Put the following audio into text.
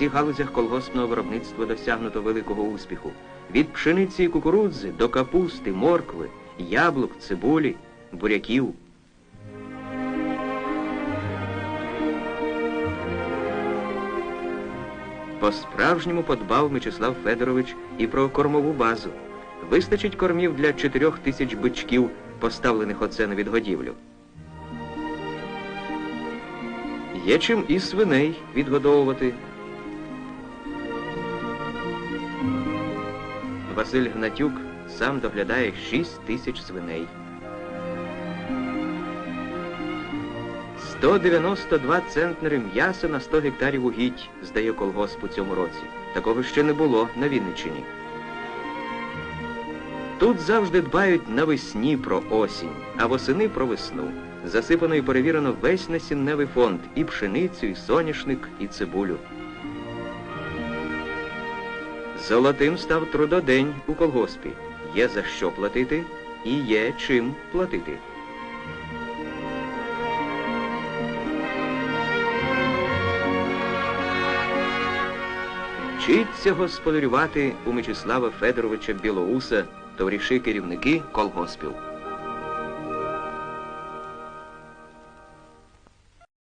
всіх галузях колгоспного виробництва досягнуто великого успіху. Від пшениці і кукурудзи до капусти, моркви, яблук, цибулі, буряків. По-справжньому подбав Мечислав Федорович і про кормову базу. Вистачить кормів для чотирьох тисяч бичків, поставлених оце на відгодівлю. Є чим і свиней відгодовувати. Василь Гнатюк сам доглядає 6 тисяч свиней. 192 центнери м'яса на 100 гектарів угідь здає колгосп у цьому році. Такого ще не було на Вінниччині. Тут завжди дбають навесні про осінь, а восени про весну. Засипано і перевірено весь насінневий фонд і пшеницю, і соняшник, і цибулю. Золотим став трудодень у колгоспі. Є за що платити і є чим платити. Вчиться господарювати у Мечислава Федоровича Білоуса, товариші керівники колгоспів.